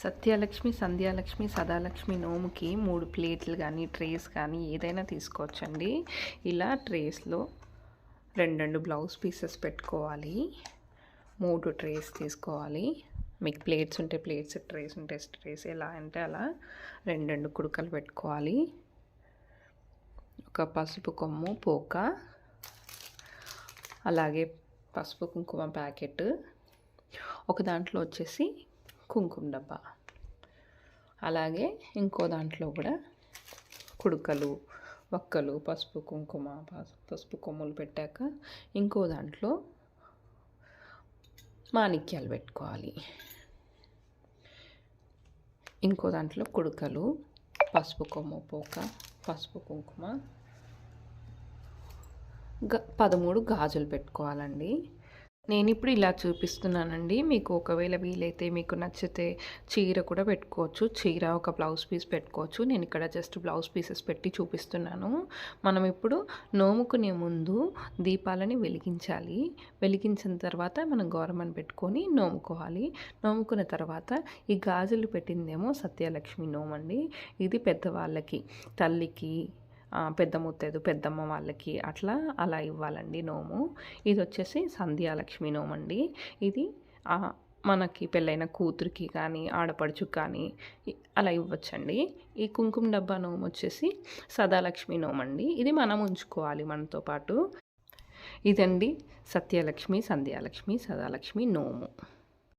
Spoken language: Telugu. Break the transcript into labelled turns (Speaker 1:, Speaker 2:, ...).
Speaker 1: సత్యలక్ష్మి సంధ్యాలక్ష్మి సదాలక్ష్మి నోముకి మూడు ప్లేట్లు కానీ ట్రేస్ కానీ ఏదైనా తీసుకోవచ్చండి. ఇలా ట్రేస్లో రెండు రెండు బ్లౌజ్ పీసెస్ పెట్టుకోవాలి. మూడు ట్రేస్ తీసుకోవాలి. మీకు ప్లేట్స్ ఉంటే ప్లేట్స్ ట్రేస్ ఉంటే ట్రేస్ ఎలా అంటే అలా రెండు రెండు కుడుకలు పెట్టుకోవాలి. ఒక పసుపు కొమ్ము పోక అలాగే పసుపు కుంకుమ ప్యాకెట్. ఒక దాంట్లో వచ్చేసి కుంకుమ డబ్బా అలాగే ఇంకో దాంట్లో కూడా కుడుకలు వక్కలు పసుపు కుంకుమ పసుపు కొమ్ములు పెట్టాక ఇంకో దాంట్లో మాణిక్యాలు పెట్టుకోవాలి. ఇంకో దాంట్లో కుడుకలు పసుపు కొమ్ము పోక పసుపు కుంకుమ గ పదమూడు గాజులు పెట్టుకోవాలండి. నేను ఇప్పుడు ఇలా చూపిస్తున్నానండి. మీకు ఒకవేళ వీలైతే మీకు నచ్చితే చీర కూడా పెట్టుకోవచ్చు. చీర ఒక బ్లౌజ్ పీస్ పెట్టుకోవచ్చు. నేను ఇక్కడ జస్ట్ బ్లౌజ్ పీసెస్ పెట్టి చూపిస్తున్నాను. మనం ఇప్పుడు నోముకునే ముందు దీపాలని వెలిగించాలి. వెలిగించిన తర్వాత మనం గౌరమ్మని పెట్టుకొని నోముకోవాలి. నోముకున్న తర్వాత ఈ గాజులు పెట్టిందేమో సత్యలక్ష్మి నోమండి. ఇది పెద్దవాళ్ళకి తల్లికి పెద్ద ముత్తైదు పెద్దమ్మ వాళ్ళకి అట్లా అలా ఇవ్వాలండి నోము. ఇది వచ్చేసి సంధ్యాలక్ష్మి నోము అండి. ఇది మనకి పెళ్ళైన కూతురికి కానీ ఆడపడుచుకు కానీ అలా ఇవ్వచ్చండి. ఈ కుంకుమ డబ్బా నోము వచ్చేసి సదాలక్ష్మి నోము అండి. ఇది మనం ఉంచుకోవాలి మనతో పాటు. ఇదండి సత్యలక్ష్మి సంధ్యాలక్ష్మి సదాలక్ష్మి నోము.